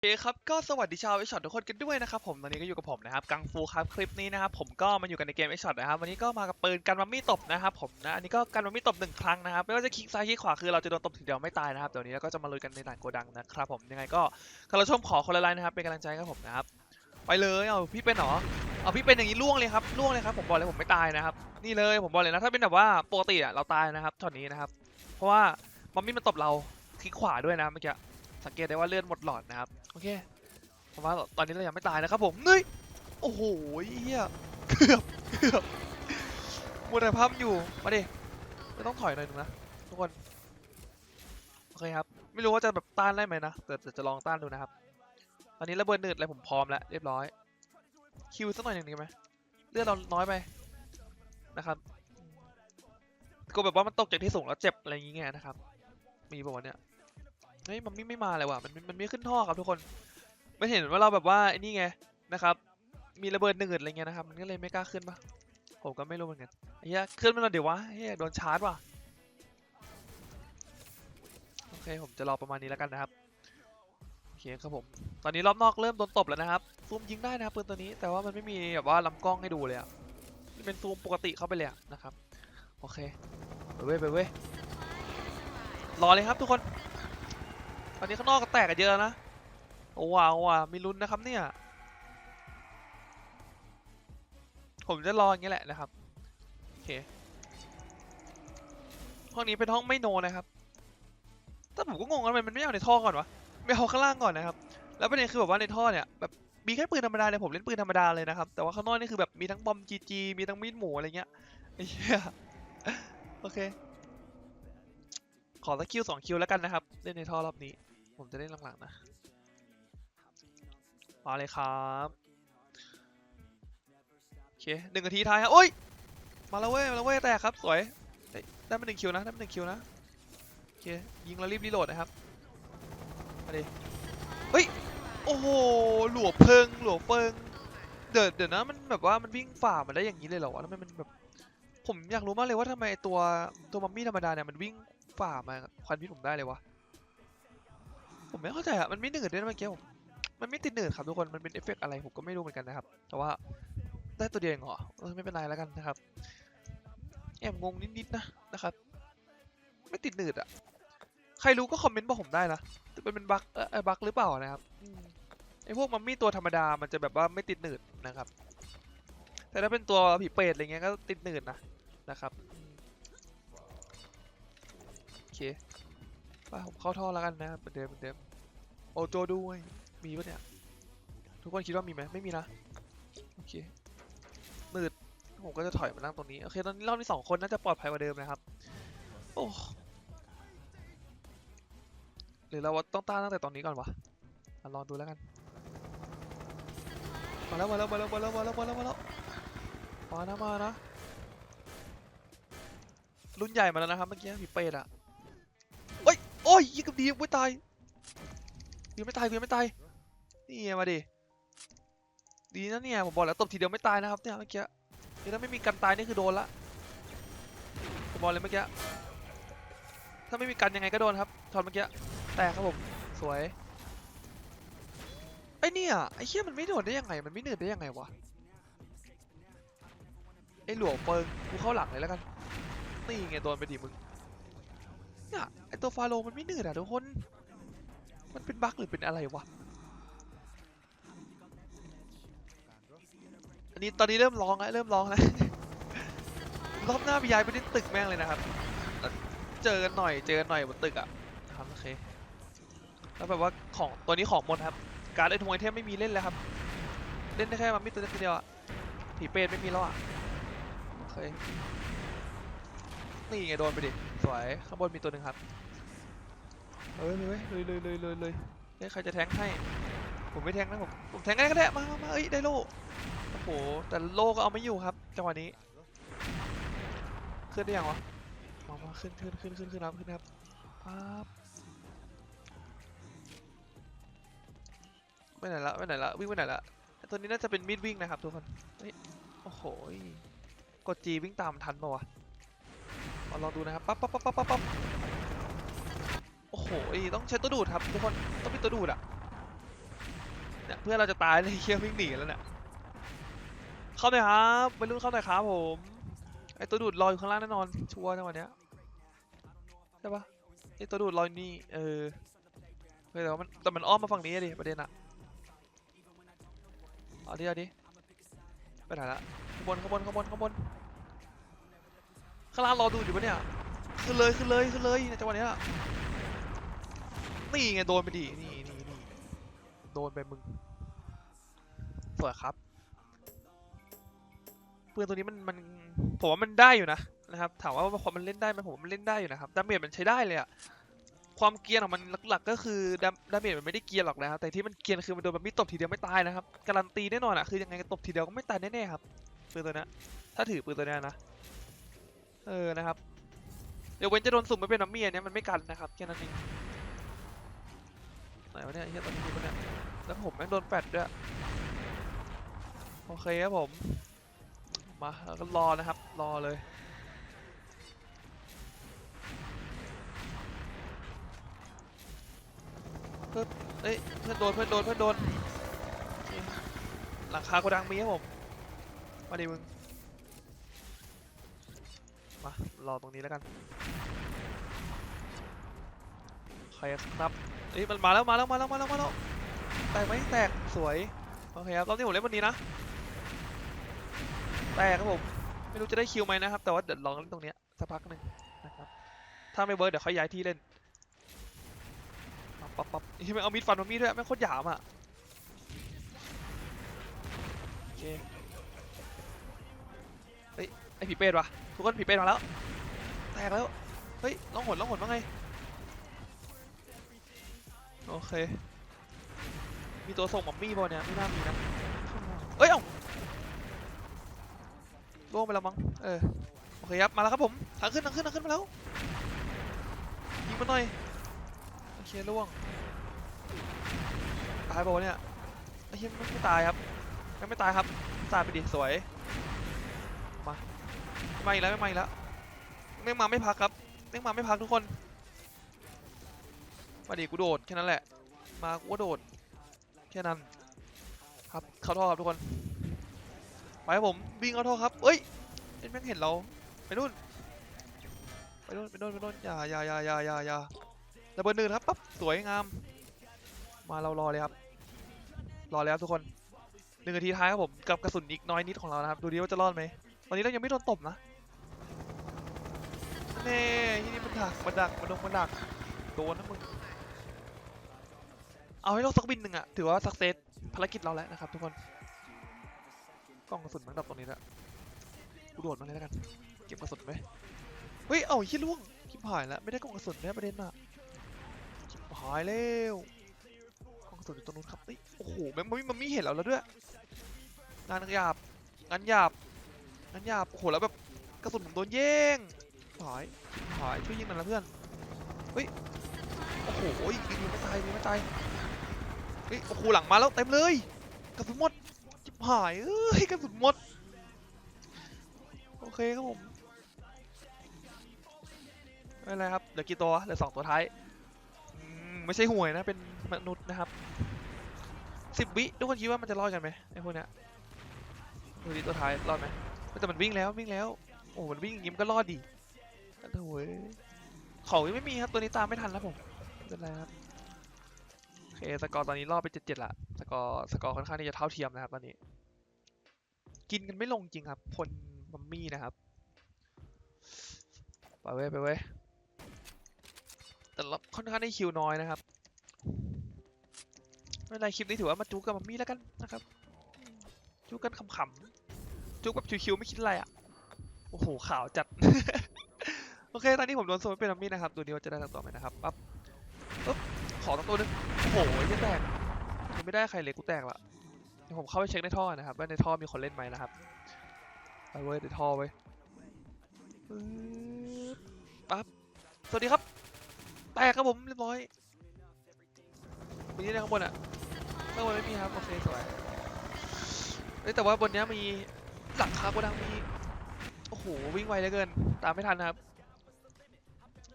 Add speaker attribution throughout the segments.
Speaker 1: โอเคครับ ก็สวัสดีชาวไอช็อตทุกคนกันด้วยนะครับผมตอนนี้ก็อยู่กับผมนะครับ กังฟูครับคลิปนี้นะครับผมก็มาอยู่กันในเกมไอช็อตนะครับ วันนี้ก็มากับปืนกันมัมมี่ตบนะครับผมนะ อันนี้ก็กันมัมมี่ตบหนึ่งครั้งนะครับ ไม่ว่าจะคลิกซ้ายคลิกขวาคือเราจะโดนตบทีเดียวไม่ตายนะครับเดี๋ยวนี้เราก็จะมาลุยกันในด่านโกดังนะครับผม ยังไงก็ครเราชมขอคนละไลน์นะครับ เป็นกำลังใจให้กับผมนะครับ ไปเลย เอาพี่เป็นเหรอ เอาพี่เป็นอย่างนี้ล่วงเลยครับล่วงเลยครับ ผมบอกเลยผมไม่ตายนะครับ นี่เลยผมบอกเลยนะถ้าเป็นแบบว่าปกติอะเราตายนะครับช็อตนี้นะครับ เพราะว่ามัมมี่มันตบเราคลิกขวาด้วยนะเมื่อกี้ สังเกตได้ว่าเลือดหมดหลอดนะครับ โอเคเพราะว่าตอนนี้เรายังไม่ตายนะครับผมเฮ้ยโอ้โหเฮียเกือบเกือบมัวแต่พับอยู่ มาดิไม่ต้องถอยหน่อยหนึงนะทุกคน โอเคครับ ไม่รู้ว่าจะแบบต้านได้ไหมนะแต่จะลองต้านดูนะครับ ตอนนี้ระเบิดหนืดอะไรผมพร้อมแล้วเรียบร้อย คิวสักหน่อยหนึ่งดีไหมเลือดเราน้อยไปนะครับก็แบบว่ามันตกจากที่สูงแล้วเจ็บอะไรอย่างเงี้ยนะครับ มีป่าวะเนี่ย ฮ้ยมันไม่ไม่มาเลยว่ะมันมันมันไม่ขึ้นท่อครับทุกคนไม่เห็นว่าเราแบบว่าไอ้นี่ไงนะครับ มีระเบิดหนืดอะไรเงี้ยนะครับ มันก็เลยไม่กล้าขึ้นปะผมก็ไม่รู้เหมือนกันไอ้เหี้ยขึ้นมาแล้วเดี๋ยววะเฮ้ยโดนชาร์จว่ะโอเคผมจะรอประมาณนี้แล้วกันนะครับโอเคครับผมตอนนี้รอบนอกเริ่มโดนตบแล้วนะครับซูมยิงได้นะครับปืนตัวนี้แต่ว่ามันไม่มีแบบว่าลำกล้องให้ดูเลยอะนี่เป็นซูมปกติเข้าไปเลยนะครับโอเคไปเว้ยไปเว้ยรอเลยครับทุกคน ตอนนี้ข้างนอกก็แตกกันเยอะนะโอ้ว้าวว่ะมีลุ้นนะครับเนี่ย ผมจะรออย่างเงี้ยแหละนะครับ โอเค ห้องนี้เป็นห้องไม่โนนะครับ แต่ผมก็งงว่าทำไมมันไม่เอาในท่อก่อนวะ ไม่เอาข้างล่างก่อนนะครับ แล้วประเด็นคือแบบว่าในท่อเนี่ยแบบมีแค่ปืนธรรมดาเนี่ยผมเล่นปืนธรรมดาเลยนะครับ แต่ว่าข้างนอกนี่คือแบบมีทั้งบอมจีจีมีทั้งมีดหมูอะไรเงี้ยไอ้เหี้ยโอเค ขอสักคิวสองคิวแล้วกันนะครับ เล่นในท่อรอบนี้ ผมจะเล่นหลังๆนะมาเลยครับโอเคหนึ่งนาทีท้ายครับโอ้ยมาแล้วเว้ยมาแล้วเว้ยแตกครับสวยได้ไมาหนึ่งคิวนะได้มาหนึ่งคิวนะโอเคยิงแล้วรีบรีโหลดนะครับมาดิเฮ้ยโอ้โหหลวเพิงหลวเพิงเดี๋ยวเดี๋ยวนะมันแบบว่ามันวิ่งฝ่ามันได้อย่างนี้เลยเหรอวะแล้วทำไมมันแบบผมอยากรู้มากเลยว่าทำไมตัวตัวมัมมี่ธรรมดาเนี่ยมันวิ่งฝ่ามาควันพิษผมได้เลยวะ ผมไม่เข้าใจอะมันไม่หนืดด้วยนะเมื่อกี้ผมมันไม่ติดหนืดครับทุกคน มันเป็นเอฟเฟกต์อะไรผมก็ไม่รู้เหมือนกันนะครับ แต่ว่าได้ตัวเดียวเองเหรอไม่เป็นไรแล้วกันนะครับ แอบงงนิดๆนะนะครับ ไม่ติดหนืดอะใครรู้ก็คอมเมนต์บอกผมได้นะจะเป็นเป็นบั๊กเออบั๊กหรือเปล่านะครับไอพวกมัมมี่ตัวธรรมดา มันจะแบบว่าไม่ติดหนืดนะครับ แต่ถ้าเป็นตัวผีเปรตอะไรเงี้ยก็ติดหนืดนะนะครับ โอเค ไปผมเข้าท่อแล้วกันนะเหมือนเดิมเหมือนเดิมโอโจด้วยมีปะเนี่ยทุกคนคิดว่ามีไหมไม่มีนะโอเคมืดผมก็จะถอยมานั่งตรงนี้โอเคตอนนี้รอบนี้สองคนน่าจะปลอดภัยกว่าเดิมนะครับโอ้หรือเราต้องต้านตั้งแต่ตอนนี้ก่อนวะลองดูแล้วกันมาแล้วมาแล้วมาแล้วมาแล้วมาแล้วมาแล้วมาแล้วมานะมานะรุ่นใหญ่มาแล้วนะครับเมื่อกี้ผีเป็ดอะ อ้ยโอ้ยยิงกับดีไม่ตายยังไม่ตายยังไม่ตายนี่ไงมาดิดีนะเนี่ยผมบอกแล้วตบทีเดียวไม่ตายนะครับเนี่ยเมื่อกี้ถ้าไม่มีกันตายนี่คือโดนละผมบอกเลยเมื่อกี้ถ้าไม่มีกันยังไงก็โดนครับตอนเมื่อกี้แตกครับผมสวยไอ้เนี่ยไอ้เหี้ยมันไม่โดนได้ยังไงมันไม่เหนื่อยได้ยังไงวะไอหลวงเปิงกูเข้าหลังเลยแล้วกันนี่ไงโดนไปดิมึง เนี่ยไอตัวฟาโลมันไม่เหนื่อยอะทุกคน มันเป็นบั๊กหรือเป็นอะไรวะ อันนี้ตอนนี้เริ่มร้องแล้วเริ่มร้องแล้วรอบหน้าพี่ย้ายไปที่ตึกแม่งเลยนะครับ เจอกันหน่อยเจอกันหน่อยบนตึกอะครับโอเค แล้วแบบว่าของตัวนี้ของหมดครับ การ์ดไอทงไอเทมไม่มีเล่นแล้วครับ เล่นได้แค่มามิตัวเดียวอะผีเปรตไม่มีแล้วอะโอเค นี่ไงโดนไปดิ สวย ข้างบนมีตัวหนึ่งครับเฮ้ยเลยเลยเลยเลยเลยเลยเฮ้ยใครจะแทงค์ให้ ผมไม่แทงค์นะผม ผมแทงค์ได้ก็ได้ มามามาเอ้ย ได้โล่โอ้โห แต่โล่ก็เอาไม่อยู่ครับ จังหวะนี้ ขึ้นได้ยังวะมามาขึ้นขึ้นขึ้นขึ้นขึ้นครับขึ้นครับปั๊บไปไหนละไปไหนละวิ่งไปไหนละไอ้ตัวนี้น่าจะเป็นมีดวิ่งนะครับทุกคนเฮ้ยโอ้โหยกดจีวิ่งตามทันปะวะ มาลองดูนะครับปั๊บปั๊บปั๊บปั๊บปั๊บปั๊บโอ้โหต้องใช้ตัวดูดครับทุกคนต้องมีตัวดูดอะเนี่ยเพื่อนเราจะตายเลยเชี่ยวิ่งหนีแล้วเนี่ยเข้าหน่อยครับไปรุ่นเข้าหน่อยครับผมไอตัวดูดลอยอยู่ข้างล่างแน่นอนชัวร์จังหวะเนี้ยใช่ปะไอตัวดูดลอยนี่เออเฮ้ยแต่ว่ามันแต่มันอ้อมมาฝั่งนี้ดิประเด็นอะเอาดิเอาดิไปไหนละข้างบนข้างบนข้างบนข้างบน ข้างล่างรอดูอยู่ปะเนี่ย ขึ้นเลยขึ้นเลยขึ้นเลยในจังหวะเนี้ยนี่ไงโดนไปดิ นี่นี่นี่โดนไปมึงสวยครับปืนตัวนี้มันมันผมว่ามันได้อยู่นะนะครับถามว่าความมันเล่นได้ไหมผมมันเล่นได้อยู่นะครับดาเมจมันใช้ได้เลยอะความเกียนของมันหลักๆ ก็คือดาดาเมจมันไม่ได้เกียนหรอกนะครับแต่ที่มันเกียนคือมันโดนแบบมีตบทีเดียวไม่ตายนะครับการันตีแน่นอนอะคือยังไงตบทีเดียวก็ไม่ตายแน่ๆครับปืนตัวนี้ถ้าถือปืนตัวนี้นะ เออนะครับ เดี๋ยวเว้นจะโดนสุ่มไม่เป็นมัมมี่อันเนี้ยมันไม่กันนะครับแค่นั้นเองไหนวะเนี่ยเหี้ยตอนนี้ปะเนี่ยแล้วผมแม่งโดนแปดด้วยโอเคครับผมมาแล้วก็รอนะครับรอเลยเอ้ยเพื่อนโดนเพื่อนโดนเพื่อนโดนหลังคาโกดังมีครับผมมาดิมึง รอตรงนี้แล้วกันใครครับเอ้ยมันมาแล้วมาแล้วมาแล้วมาแล้วมาแล้วแตกไหมแตกสวยโอเคครับรอบนี้ผมเล่นวันนี้นะแตกครับผมไม่รู้จะได้คิวไหมนะครับแต่ว่าเดี๋ยวลองเล่นตรงเนี้ยสักพักหนึ่งนะครับถ้าไม่เวิร์กเดี๋ยวค่อยย้ายที่เล่นปั๊บปั๊บที่ไม่เอามีดฟันมามีดด้วยแม่โคตรหยามอะโอเคเฮ้ยไอผีเป็ดวะทุกคนผีเป็ดมาแล้ว แตกแล้ว เฮ้ยล่องหนล่องหนว่าไง โอเค มีตัวส่งมัมมี่ป่ะเนี่ยไม่น่ามีนะเอ้ยเอ้าล่วงไปแล้วมั้ง เออ โอเคครับมาแล้วครับผมทางขึ้นทางขึ้นทางขึ้นมาแล้ว ยิงมาหน่อย โอเคล่วง ตายปะวะเนี่ยไอ้เหี้ยไม่ไม่ตายครับยังไม่ตายครับ ตายไปดิสวย มา ไม่มาอีกแล้วไม่มาอีกแล้ว ไม่มาไม่พักครับไม่มาไม่พักทุกคนมาดิกูโดดแค่นั้นแหละ มากูก็โดดแค่นั้น ครับเข้าท่อครับทุกคนไปครับผมวิ่งเข้าท่อครับเอ้ยเอ็นแม่งเห็นเราไปนู่นไปนู่นไปนู่นไปนู่นอย่าอย่าอย่าอย่าอย่าอย่าระเบิดหนึ่งครับปั๊บสวยงาม มาเรารอเลยครับ รอเลยครับทุกคนหนึ่งนาทีท้ายครับผมกับกระสุนอีกน้อยนิดของเรานะครับดูดิว่าจะรอดไหมตอนนี้เรายังไม่โดนตบนะ เน่ที่นี่มันดักมันดักมันดงมันดักโดนนะมึงเอาให้เราสักบินหนึ่งอะถือว่าสักเซสภารกิจเราแล้วนะครับทุกคนกล้องกระสุนมันดับตรงนี้แล้วกูโดดมาเลยแล้วกัน เก็บกระสุนไว้เฮ้ย เอ้าขี้ล่วงชิบหายแล้วไม่ได้กล้องกระสุนเนี่ยประเด็นอะหายแล้วกล้องกระสุนอยู่ตรงนู้นครับเฮ้ยโอ้โหแม่งมันมันไม่เห็นเราแล้วด้วยงานหยาบงานหยาบงานหยาบโอ้โหแล้วแบบกระสุนผมโดนแย่ง หายหายช่วยยิงมันละเพื่อนเฮ้ยโอ้โหยิงยิงไม่ตายยิงไม่ตายเฮ้ยโอ้โหหลังมาแล้วเต็มเลยกระสุนหมดจิบหายเอ้ยกระสุนหมดโอเคครับผมไม่เป็นไรครับเหลือกี่ตัวเหลือสองตัวท้ายไม่ใช่ห่วยนะเป็นมนุษย์นะครับสิบวิทุกคนคิดว่ามันจะรอดกันไหมไอ้พวกเนี้ยดูดิตัวท้ายรอดไหมแต่มันวิ่งแล้ววิ่งแล้วโอ้มันวิ่งอย่างงี้มันก็รอดดิ โอ้โหยเขายังไม่มีครับตัวนี้ตามไม่ทันแล้วผมไม่เป็นไรครับโอเคสกอร์ตอนนี้รอดไปเจ็ดเจ็ดละสกอร์สกอร์ค่อนข้างที่จะเท่าเทียมนะครับตอนนี้ กินกันไม่ลงจริงครับคนมัมมี่นะครับไปเว้ยไปเว้ยแต่เราค่อนข้างได้คิวน้อยนะครับไม่เป็นไรคลิปนี้ถือว่ามาจูกับมัมมี่แล้วกันนะครับจูกันขำๆจูแบบชิวๆไม่คิดอะไรอะโอ้โหข่าวจัด โอเค ตอนนี้ผมโดนโซนเป็นมัมมี่นะครับ ดูดีว่าจะได้ตังตัวไหมนะครับ ปั๊บปุ๊บ ขอตังตัวหนึง โอ้โหจะแตกยังไม่ได้ใครเลยกูแตกละเดี๋ยวผมเข้าไปเช็คในท่อนะครับ ว่าในท่อมีคนเล่นไหมนะครับ ไปเว้ยในท่อเว้ยปึ๊บปั๊บ สวัสดีครับ แตกครับผมเรียบร้อยมีที่ไหนข้างบนอะข้างบนไม่มีครับ โอเคสวยเอ้แต่ว่าบนนี้มีหลังคาโกดังมี โอ้โห วิ่งไวเหลือเกิน ตามไม่ทันครับ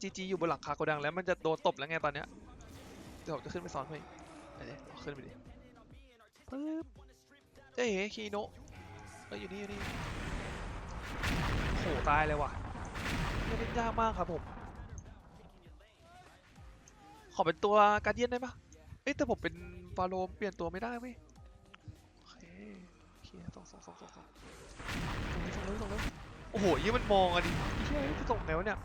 Speaker 1: จีจีอยู่บนหลังคาโกดังแล้วมันจะโดนตบแล้วไงตอนเนี้ยเดี๋ยวผมจะขึ้นไปซ้อนให้ไปดิเอาขึ้นไปดิปึ๊บเจ๊เอ๋คีโนะเอ้ยอยู่นี่อยู่นี่โหตายเลยว่ะเนี่ยเล่นยากมากครับผม ขอเป็นตัวการเดียนได้ปะเอ้ยแต่ผมเป็นฟาโรห์เปลี่ยนตัวไม่ได้เว้ยโอเคโอเคสองสองสองสองสองส่งเลยส่งเลยส่งเลยโอ้โหยี่มันมองอะดิเฮ้ยจะส่งไงวะเนี่ย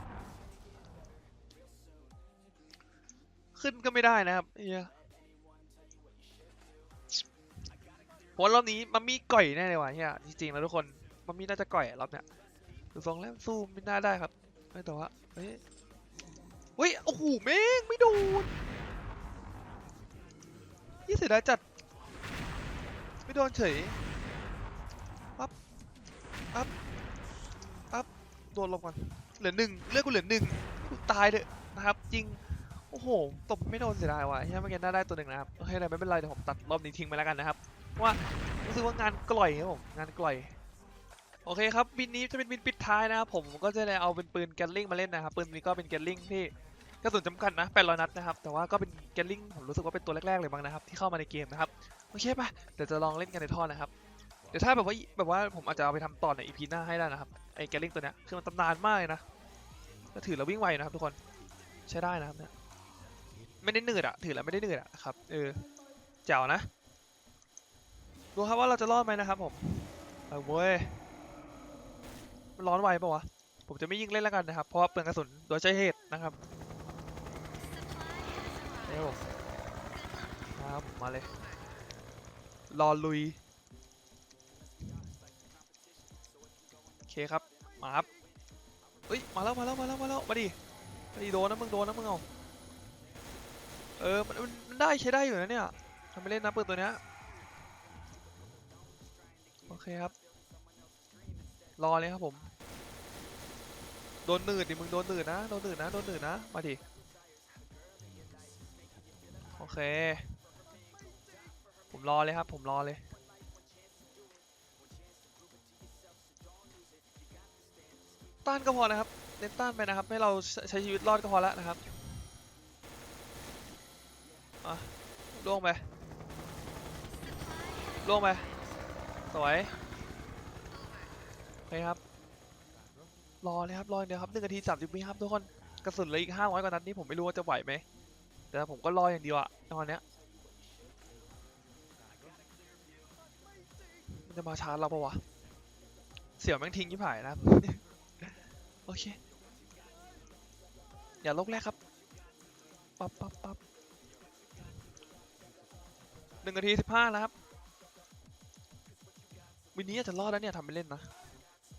Speaker 1: ขึ้นก็ไม่ได้นะครับเฮียผมว่ารอบนี้มัมมี่ก่อยแน่เลยว่ะเฮียจริงๆแล้วทุกคนมัมมี่น่าจะก่อยรอบเนี้ยดูทรงแล้วสู้ไม่น่าได้ครับแต่ว่าเฮ้ยเฮ้ยโอ้โหแม่งไม่โดนยี่เสียดายจัด ไม่โดนเฉยปั๊บปั๊บปั๊บโดนลงก่อนเหลือหนึ่งเลือกกูเหลือหนึ่งกูตายเถอะนะครับ จริง โอ้โห ตบไม่โดนเสียดายว่ะเฮียเมื่อกี้น่าได้ตัวหนึ่งนะครับโอเคเลยไม่เป็นไรเดี๋ยวผมตัดรอบนี้ทิ้งไปแล้วกันนะครับว่ารู้สึกว่างานกล่อยครับผมงานกล่อยโอเคครับบินนี้จะเป็นบินปิดท้ายนะครับผมก็จะได้เอาเป็นปืนแกลลิงมาเล่นนะครับปืนนี้ก็เป็นแกลลิงที่กระสุนจำกัดนะ800นัดนะครับแต่ว่าก็เป็นแกลลิงผมรู้สึกว่าเป็นตัวแรกๆเลยบ้างนะครับที่เข้ามาในเกมนะครับโอเคป่ะเดี๋ยวจะลองเล่นกันในท่อนะครับเดี๋ยวถ้าแบบว่าแบบว่าผมอาจจะเอาไปทำต่อในอีพีหน้าให้ได้นะครับไอ้แกลลิงตัวเนี้ยคือมันตำนานมากเลยนะถือแล้ววิ่งไวนะครับทุกคนใช้ได้นะครับเนี่ย ไม่ได้หนืดอะถือแล้วไม่ได้หนืดอะครับเออเจ๋วนะดูครับว่าเราจะรอดไหมนะครับผมเอาเว้ยมันร้อนไวปะวะผมจะไม่ยิงเล่นแล้วกันนะครับเพราะเปลืองกระสุนโดยใช้เหตุนะครับเร็วครับมาเลยรอลุยโอเคครับมาครับเฮ้ยมาแล้วมาแล้วมาแล้วมาแล้วมาดิมาดิโดนนะมึงโดนนะมึงเอา เออมันมันได้ใช้ได้อยู่นะเนี่ยทำไปเล่นนะเปิดตัวเนี้ยโอเคครับ รอเลยครับผม โดนหนืดดิมึงโดนหนืดนะ โดนหนืดนะ โดนหนืดนะ มาดิ โอเค ผมรอเลยครับ ผมรอเลย ต้านก็พอนะครับเน้นต้านไปนะครับ ให้เราใช้ชีวิตรอดก็พอแล้วนะครับ ล่วงไปล่วงไปสวยโอเคครับ รอเลยครับ รออย่างเดียวครับหนึ่งนาทีสามสิบวิครับทุกคน กระสุนเหลืออีกห้าร้อยกว่านัดนี่ผมไม่รู้ว่าจะไหวไหม แต่ผมก็รออย่างเดียวอะตอนเนี้ย มันจะมาชาร์จเราปะวะ เสี่ยวแม่งทิ้งยี่ผายนะ โอเค อย่าลกแรกครับ ปั๊บปั๊บปั๊บ หนึ่งนาทีสิบห้าแล้วครับ วินนี้อาจจะรอดแล้วเนี่ยทำไปเล่นนะ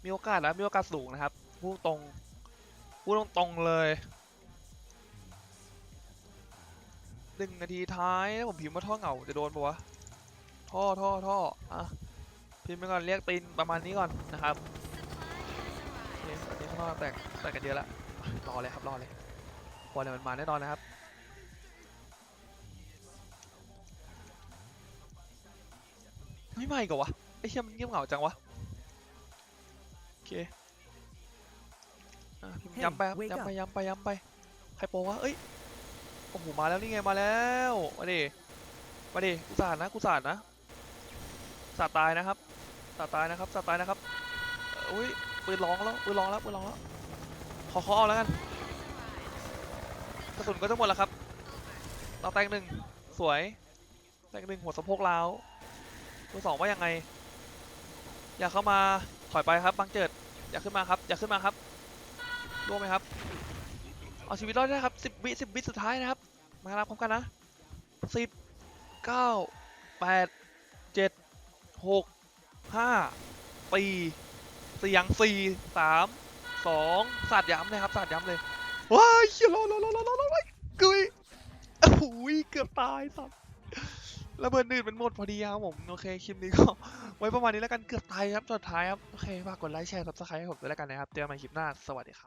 Speaker 1: มีโอกาสแล้วมีโอกาสสูงนะครับ พูดตรงพูดตรงตรงๆเลยหนึ่งนาทีท้ายถ้าผมพิมพ์ว่าท่อเหงาจะโดนปะวะ ท่อท่อท่ออะพิมพ์ไปก่อนเรียกตีนประมาณนี้ก่อนนะครับอเคตอนนี้ข้างนอกแตกแตกกันเยอะแล้วรอเลยครับรอเลยพอเลยมันมาแน่นอนนะครับ ไม่มาอีกเหรอวะไอ้เชี่ยมันเงียบเหงาจังวะโอเคอะพิมพ์
Speaker 2: Hey,
Speaker 1: ย้ำไปครับ
Speaker 2: wake
Speaker 1: ย้ำไป
Speaker 2: up
Speaker 1: ย้ำไปย้ำไปใครโปรวะเอ้ยโอ้โหมาแล้วนี่ไงมาแล้วมาดิมาดิกูสาดนะกูสาดนะสาดตายนะครับสาดตายนะครับสาดตายนะครับเอ้ยปืนร้องแล้วปืนร้องแล้วปืนร้องแล้วขอขอเอาแล้วกันกระสุนก็จะหมดแล้วครับเราแตงหนึ่งสวยแตงหนึ่งหัวสะโพกล้าว ตัวสองว่ายังไง อยากเข้ามาถอยไปครับบางเจิด อยากขึ้นมาครับ อยากขึ้นมาครับร่วงไหมครับ เอาชีวิตรอดได้ครับสิบวิสิบวิสุดท้ายนะครับ มารับพร้อมกันนะสิบเก้าแปดเจ็ดหกห้าสี่เสียงสี่สามสองสาดย้ำเลยครับสาดย้ำเลยว้ายเฮียรอรอรอรอรอรอรอกุยโอ้โหเกือบตายสัตว์ ระเบิดหนืดมันหมดพอดีครับผมโอเคคลิปนี้ก็ไว้ประมาณนี้แล้วกันเกือบตายครับสุดท้ายครับโอเคฝากกดไลค์แชร์ซับสไครต์ให้ผมด้วยแล้วกันนะครับเจอกันใหม่คลิปหน้าสวัสดีครับ